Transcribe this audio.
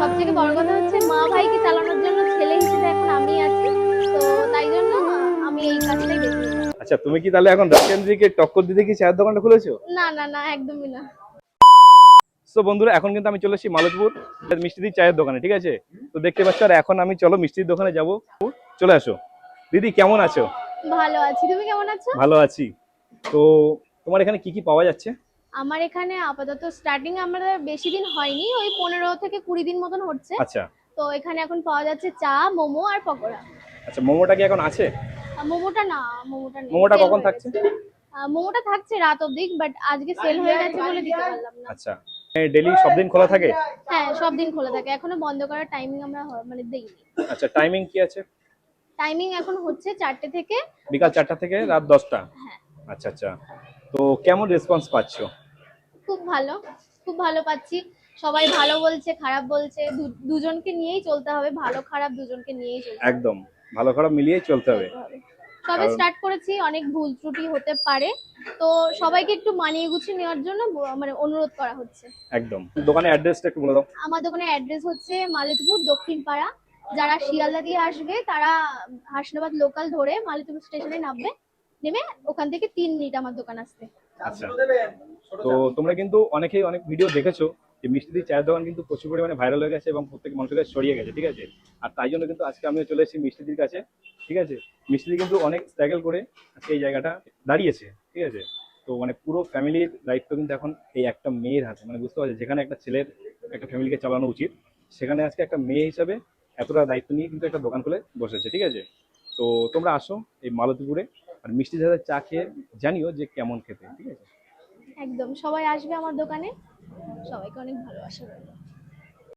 সব থেকে বড় কথা হচ্ছে মা ভাইকে চালানোর জন্য ছেলে হিসেবে এখন আমি আছি। তো তাই জন্য আমি এই কাজটাই বেছে আচ্ছা তুমি কি তাহলে এখন রাজেন্দ্রকে টক্কর দিতে কি চায়ের দোকানটা খুলেছো? না না না একদমই না। তো বন্ধুরা এখন কিন্তু আমি চলে এসেছি মালতপুর মিষ্টি দির চায়ের দোকানে ঠিক আছে? তো দেখতে পাচ্ছ আর এখন আমি চলো মিষ্টির দোকানে যাব। চলে আসো। দিদি কেমন আছো? ভালো আছি। তুমি কেমন আছো? ভালো আছি। তো তোমার এখানে কি কি পাওয়া যাচ্ছে? আমার এখানে আপাতত স্টার্টিং আমাদের বেশি দিন হয়নি ওই পনেরো থেকে কুড়ি দিন মতন হচ্ছে। আচ্ছা। তো এখানে এখন পাওয়া যাচ্ছে চা মোমো আর পকোড়া। আচ্ছা মোমোটা কি এখন আছে? মোমোটা না মোমোটা নেই। মোমোটা কখন থাকছে? মোমোটা থাকছে রাত অবধি বাট আজকে সেল হয়ে গেছে বলে দিতে পারলাম না। আচ্ছা। ডেলি সব দিন খোলা থাকে? হ্যাঁ সব দিন খোলা থাকে। এখনও বন্ধ করার টাইমিং আমরা মানে দেইনি। আচ্ছা টাইমিং কি আছে? টাইমিং এখন হচ্ছে চারটে থেকে বিকাল চারটা থেকে রাত দশটা? হ্যাঁ। আচ্ছা আচ্ছা। তো কেমন রেসপন্স পাচ্ছ? খুব ভালো খুব ভালো পাচ্ছি। সবাই ভালো বলছে খারাপ বলছে দুজনকে নিয়েই চলতে হবে ভালো খারাপ দুজনকে নিয়েই চলতে একদম ভালো খারাপ মিলিয়েই চলতে হবে। সবে স্টার্ট করেছি অনেক ভুল ত্রুটি হতে পারে। তো সবাইকে একটু মানিয়ে গুছিয়ে নেওয়ার জন্য মানে অনুরোধ করা হচ্ছে। একদম। দোকানের অ্যাড্রেসটা একটু বলে দাও। আমার দোকানের অ্যাড্রেস হচ্ছে মালিতপুর দক্ষিণ পাড়া যারা শিয়ালদা দিয়ে আসবে তারা হাসনাবাদ লোকাল ধরে মালিতপুর স্টেশনে নামবে। নেমে ওখান থেকে তিন মিনিট আমার দোকান আসতে আচ্ছা। তো তোমরা কিন্তু অনেকেই অনেক ভিডিও দেখেছ যে মিষ্টি চায়ের দোকান কিন্তু প্রচুর পরিমাণে ভাইরাল হয়ে গেছে এবং প্রত্যেক মানুষের কাছে ছড়িয়ে গেছে ঠিক আছে? আর তাই জন্য কিন্তু আজকে আমিও চলে এসেছি মিষ্টিদির কাছে ঠিক আছে? মিষ্টিদি কিন্তু অনেক স্ট্রাগল করে আজকে এই জায়গাটা দাঁড়িয়েছে ঠিক আছে? তো মানে পুরো ফ্যামিলির দায়িত্ব কিন্তু এখন এই একটা মেয়ের হাতে মানে বুঝতে পারছি যেখানে একটা ছেলের একটা ফ্যামিলিকে চালানো উচিত সেখানে আজকে একটা মেয়ে হিসাবে এতটা দায়িত্ব নিয়ে কিন্তু একটা দোকান খুলে বসেছে ঠিক আছে? তো তোমরা আসো এই মালতীপুরে আর মিষ্টি ধাঁধার চা খেয়ে জানিও যে কেমন খেতে, ঠিক আছে? একদম, সবাই আসবে আমার দোকানে। সবাইকে অনেক ভালোবাসা